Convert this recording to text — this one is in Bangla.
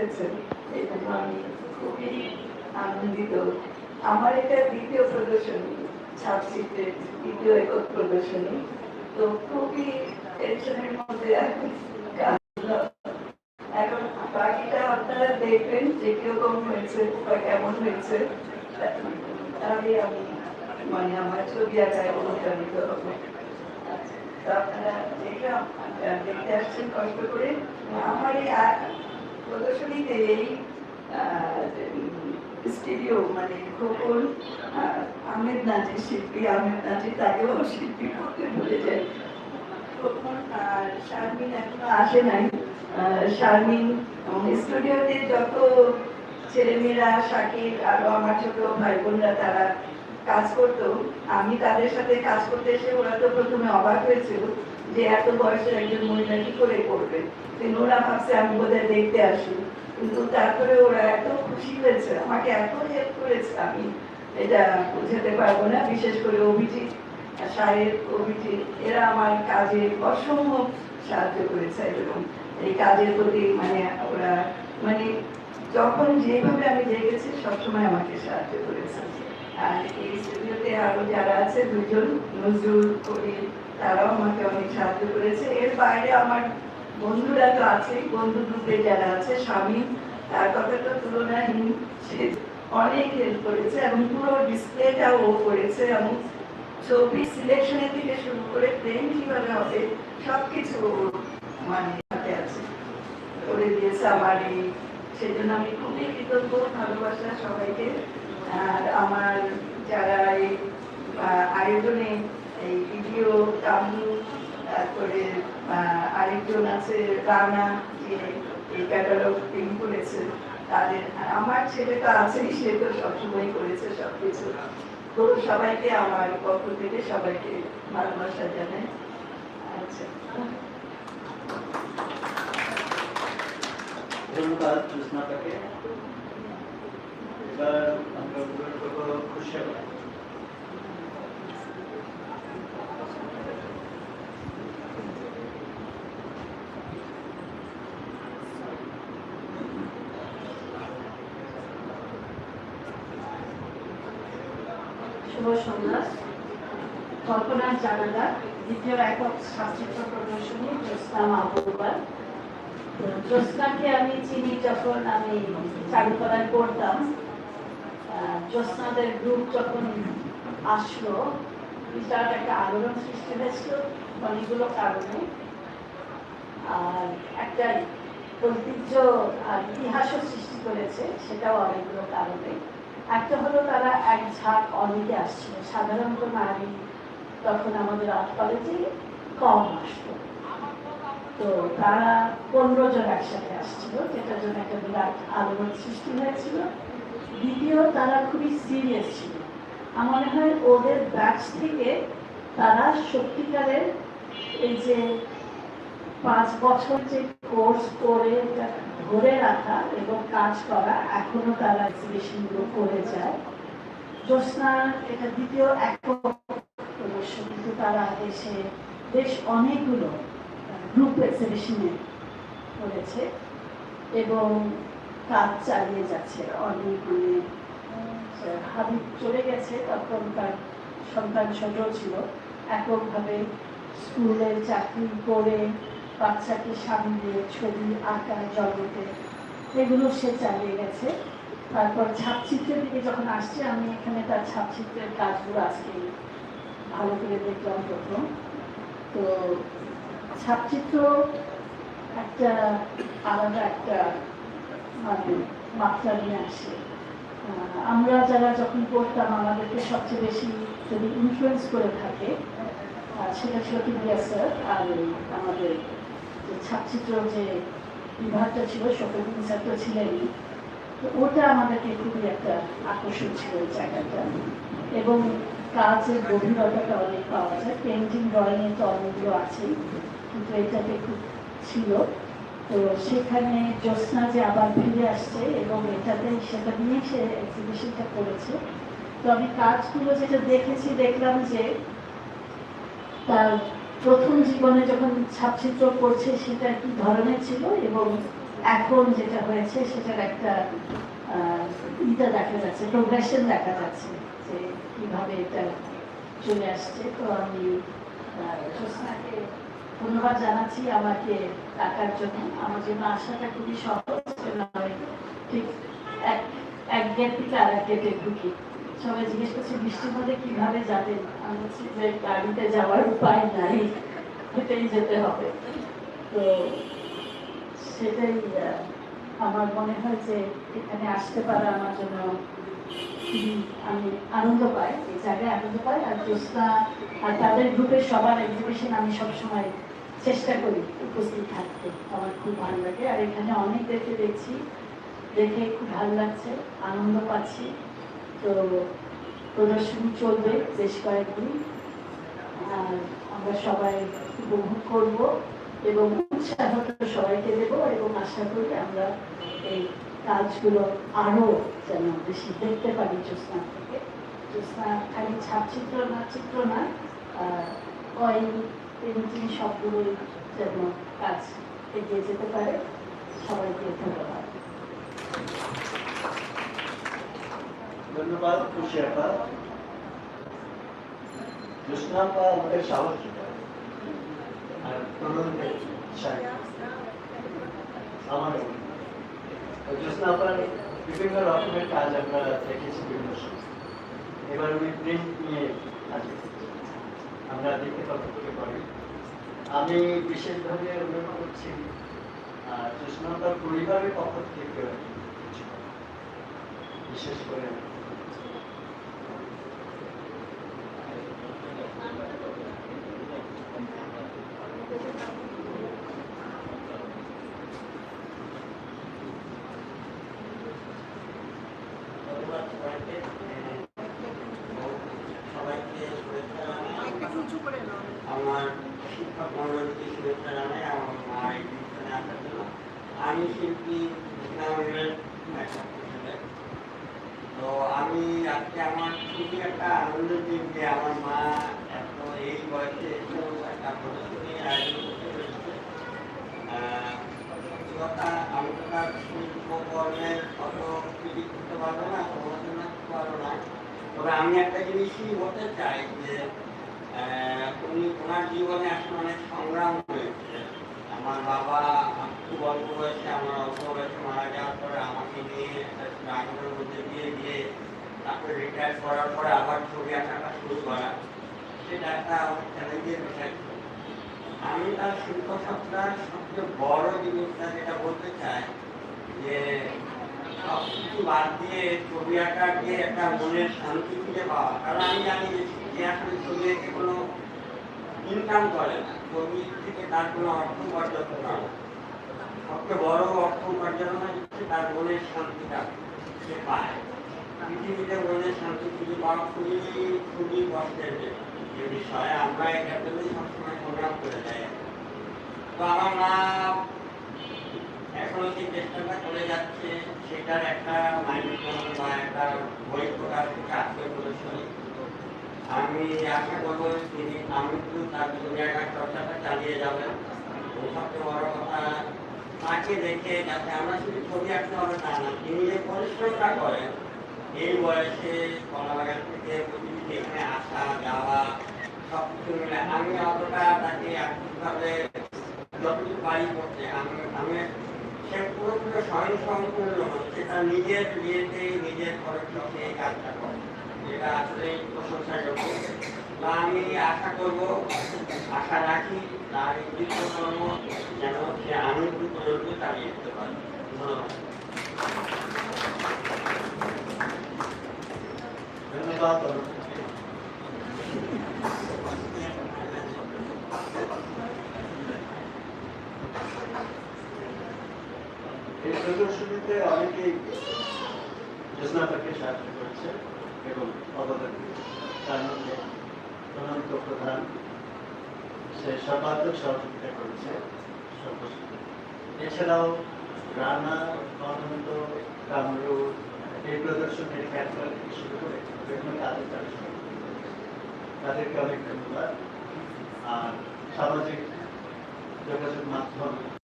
উঠেছেন এই জন্য আমি খুবই আনন্দিত আমার এটা দ্বিতীয় প্রদর্শনী, ছাপচিত্রের দ্বিতীয় একক প্রদর্শনী। তো খুবই টেনশনের মধ্যে এখন বাকিটা আপনারা দেখবেন, যে কীরকম হয়েছে বা কেমন হয়েছে তাহলে আমি মানে আমার ছবি আঁকায় অনুপ্রাণিত হবে। তো আপনারা দেখলাম দেখতে আসছেন কষ্ট করে। আমার এই প্রদর্শনীতে এই স্টুডিও মানে খোকন আহমেদ নাজির শিল্পী, আহমেদ নাজির তাকেও শিল্পী করতে ভুলে যায়। তারা কাজ করতো, আমি তাদের সাথে কাজ করতে এসে ওরা তো প্রথমে অবাক হয়েছিল। যে এত বয়সের একজন মহিলা কি করে করবে? কিন্তু ওরা ভাবছে, আমি বোধহয় দেখতে আসি। কিন্তু তারপরে ওরা এত খুশি হয়েছে, আমাকে এত হেল্প করেছে, আমি এটা বুঝাতে পারব না। বিশেষ করে অভিজিৎ সাহেব, অভিজিৎ, এরা আমার কাজে অসম্ভব সাহায্য করেছে এবং এই কাজের প্রতি মানে ওরা মানে যখন যেভাবে আমি দেখেছি, সবসময় আমাকে সাহায্য করেছে। আর এই স্টুডিওতে আরও যারা আছে, দুজন, নজরুল করিম তারাও আমাকে অনেক সাহায্য করেছে। এর বাইরে আমার বন্ধুরা তো আছেই, বন্ধু গ্রুপে যারা আছে, স্বামী, তার কথা তো তুলনাহীন সে অনেক হেল্প করেছে এবং পুরো ডিসপ্লেটাও ও করেছে এবং ছবি সিলেকশনের থেকে শুরু করে প্রেম কীভাবে হবে, সবকিছু ও মানে হাতে আছে। করে দিয়েছে আমার এই, সেজন্য আমি খুবই কৃতজ্ঞ, ভালোবাসা সবাইকে। আর আমার যারা এই আয়োজনে এই ভিডিও কামু তারপরে আরেকজন আছে, রানা এই ক্যাটালগ প্রিন্ট করেছে তাদের আমার ছেলে তো আছেই, সে তো সবসময় করেছে সবকিছু। তো সবাইকে আমার পক্ষ থেকে সবাইকে ভালোবাসা জানাই। আচ্ছা। ধন্যবাদ জ্যোৎস্নাটাকে এবার আমরা অনুরোধ শুভ সন্ধ্যা। কল্পনার জানালা, দ্বিতীয় একক সাবচিত্র প্রদর্শনী, জ্যোৎস্না মাহবুবার জ্যোৎস্নাকে আমি চিনি যখন আমি চারুকলায় পড়তাম। জ্যোৎস্নাদের গ্রুপ যখন আসলো বিরাট একটা আলোড়ন সৃষ্টি হয়েছিল অনেকগুলো কারণে। আর একটা ঐতিহ্য আর ইতিহাসও সৃষ্টি করেছে, সেটাও অনেকগুলো কারণে। একটা হলো তারা এক ঝাঁক অনেকে আসছিল। সাধারণত নারী তখন আমাদের আর্ট কলেজে কম আসতো। তো তারা পনেরো জন একসাথে আসছিল, যেটার জন্য একটা বিরাট আলোড়ন সৃষ্টি হয়েছিল। দ্বিতীয়, তারা খুবই সিরিয়াস ছিল। আমার মনে হয় ওদের ব্যাচ থেকে তারা সত্যিকারের এই যে পাঁচ বছর যে কোর্স করে ধরে রাখা এবং কাজ করা এখনও তারা এক্সিবিশনগুলো করে যায়। জ্যোৎস্না, এটা দ্বিতীয় একক প্রদর্শন, কিন্তু তারা দেশে বেশ অনেকগুলো গ্রুপ এক্সিবিশনে করেছে এবং কাজ চালিয়ে যাচ্ছে। অনেক মানে হাবিব চলে গেছে, তখন তার সন্তান ছোট ছিল। এককভাবে স্কুলের চাকরি করে বাচ্চাকে সামনে ছবি আঁকা, জগতে, এগুলো সে চালিয়ে গেছে। তারপর ছাপচিত্রের দিকে যখন আসছে, আমি এখানে তার ছাপচিত্রের কাজগুলো আজকে ভালো করে দেখলাম প্রথম। তো ছাপচিত্র একটা আলাদা একটা মানে মাত্রা নিয়ে আসে। আমরা যারা যখন পড়তাম, আমাদেরকে সবচেয়ে বেশি যদি ইনফ্লুয়েন্স করে থাকে সেটা ছিল কিবিয়া স্যার আর আমাদের যে যে বিভাগটা ছিল স্যার তো ছিলেনই তো ওটা আমাদেরকে খুবই একটা আকর্ষণ ছিল ওই জায়গাটা। এবং কাজের গভীরতাটা অনেক পাওয়া যায়। পেন্টিং ড্রয়িংয়ে তো অনেকগুলো আছেই, কিন্তু এটাতে খুব ছিল। তো সেখানে জ্যোৎস্না যে আবার ফিরে আসছে এবং এটাতে সেটা নিয়ে সে এক্সিবিশনটা করেছে। তো আমি কাজগুলো যেটা দেখেছি, দেখলাম যে তার প্রথম জীবনে যখন ছাপচিত্র করছে, সেটা কি ধরনের ছিল? এবং এখন যেটা হয়েছে, সেটার একটা ইটা দেখা যাচ্ছে প্রোগ্রেশন দেখা যাচ্ছে, যে কীভাবে এটা চলে আসছে। তো আমি জ্যোৎস্নাকে ধন্যবাদ জানাচ্ছি আমাকে টাকার জন্য। আমার জন্য আসাটা খুবই সহজ ঠিক এক এক গেট থেকে আর এক গেটে ঢুকি সবাই জিজ্ঞেস করছে, বৃষ্টির মধ্যে কীভাবে যাবেন? আমি বলছি যে গাড়িতে যাওয়ার উপায় নাই, হেঁটেই যেতে হবে। তো সেটাই আমার মনে হয় যে এখানে আসতে পারা আমার জন্য আমি আনন্দ পাই, এই জায়গায় আনন্দ পাই। আর জ্যোৎস্না, আর তাদের গ্রুপের সবার এক্সিবিশন আমি সবসময় চেষ্টা করি উপস্থিত থাকতে। আমার খুব ভালো লাগে। আর এখানে অনেক দেখে দেখছি, দেখে খুব ভালো লাগছে, আনন্দ পাচ্ছি। তো প্রদর্শনী চলবে বেশ কয়েকদিন। আর আমরা সবাই উপভোগ করব এবং উৎসাহ সবাইকে দেবো এবং আশা করি আমরা এই কাজগুলো আরও যেন বেশি দেখতে পারি জ্যোৎস্না থেকে। জ্যোৎস্না খালি ছাপচিত্র না, চিত্র না কয়েন পেন্টিং সবগুলোই যেন কাজ এগিয়ে যেতে পারে। সবাইকে ধন্যবাদ। ধন্যবাদ, খুশি আপা আপা আমাদের সাহস। আর আমার বিভিন্ন রকমের কাজ আমরা দেখেছি বিভিন্ন এবার উনি প্রিন্ট নিয়ে আমরা দেখতে করি আমি বিশেষভাবে অনুরোধ করছি আপার পরিবারের পক্ষ থেকে বিশেষ করে ধন্যবাদ সবাইকে সবাইকে শুভেচ্ছা জানাই আমার শিক্ষক আমি শিল্পী তো আমি আজকে আমার খুবই একটা আনন্দের দিন যে আমার মা এত এই বয়সে একটা প্রদর্শনী আয়োজন করতে পেরেছে আমি তো তার শিল্পকর্মের অত করতে পারব না, সমালোচনা করতে পারব না। তবে আমি একটা জিনিসই বলতে চাই যে উনি ওনার জীবনে আসলে অনেক সংগ্রাম আমার বাবা খুব অল্প বয়সে আমার অল্প বয়সে মারা যাওয়ার পরে আমাকে নিয়ে একটা মধ্যে দিয়ে দিয়ে তারপরে রিটায়ার করার পরে আবার ছবি আঁকাটা শুরু করা। সেটা একটা চ্যালেঞ্জের বিষয়। আমি তার শিল্প সত্তার সবচেয়ে বড় জিনিসটা যেটা বলতে চাই যে সব কিছু বাদ দিয়ে ছবি আঁকা দিয়ে একটা মনের শান্তি খুঁজে পাওয়া, কারণ আমি জানি যে আসলে ইনকাম করে না। থেকে তার কোনো অর্থ উপার্জন করে সবচেয়ে বড় অর্থ উপার্জন হচ্ছে তার মনের শান্তিটা সে পায়। পৃথিবীতে মনের শান্তি খুঁজে পাওয়া খুবই খুবই কষ্টের যে বিষয়। আমরা এটার জন্যই সবসময় সংগ্রাম করে যাই। তো আমার মা এখনও যে চেষ্টাটা করে যাচ্ছে, সেটার একটা মাইন্ড বা একটা বই প্রকাশ থেকে আজকে প্রদর্শনী আমি আশা করব তিনি আমি তার দুনিয়াটার চর্চাটা চালিয়ে যাবেন সবচেয়ে বড় কথা তাকে দেখে যাতে আমরা শুধু ছবি আঁকতে হবে তা না, তিনি যে পরিশ্রমটা করেন, এই বয়সে কলাবাগান থেকে প্রতিদিন এখানে আসা, যাওয়া সব কিছু মিলে আমি অতটা তাকে আর্থিকভাবে যতটুকু পারি করতে, আমি আমি সে পুরোপুরি স্বয়ং সম্পূর্ণ হচ্ছে, তার নিজের বিয়েতে নিজের খরচ এই কাজটা করে। যেটা আসলে প্রশংসার যোগ্য বা আমি আশা করব, আশা রাখি তার কর্ম যেন সে আনন্দ পর্যন্ত চালিয়ে যেতে পারে। ধন্যবাদ। এই প্রদর্শনীতে অনেকেই যোজনাটাকে সাহায্য করেছে এবং দিয়েছে। তার মধ্যে প্রধান সে সর্বাত্মক সহযোগিতা করেছে। এছাড়াও রানা, অনন্ত কামরু এই প্রদর্শনের ক্যাপ্টার থেকে শুরু করে বিভিন্ন কাজে তারা তাদেরকে অনেক ধন্যবাদ আর সামাজিক যোগাযোগ মাধ্যম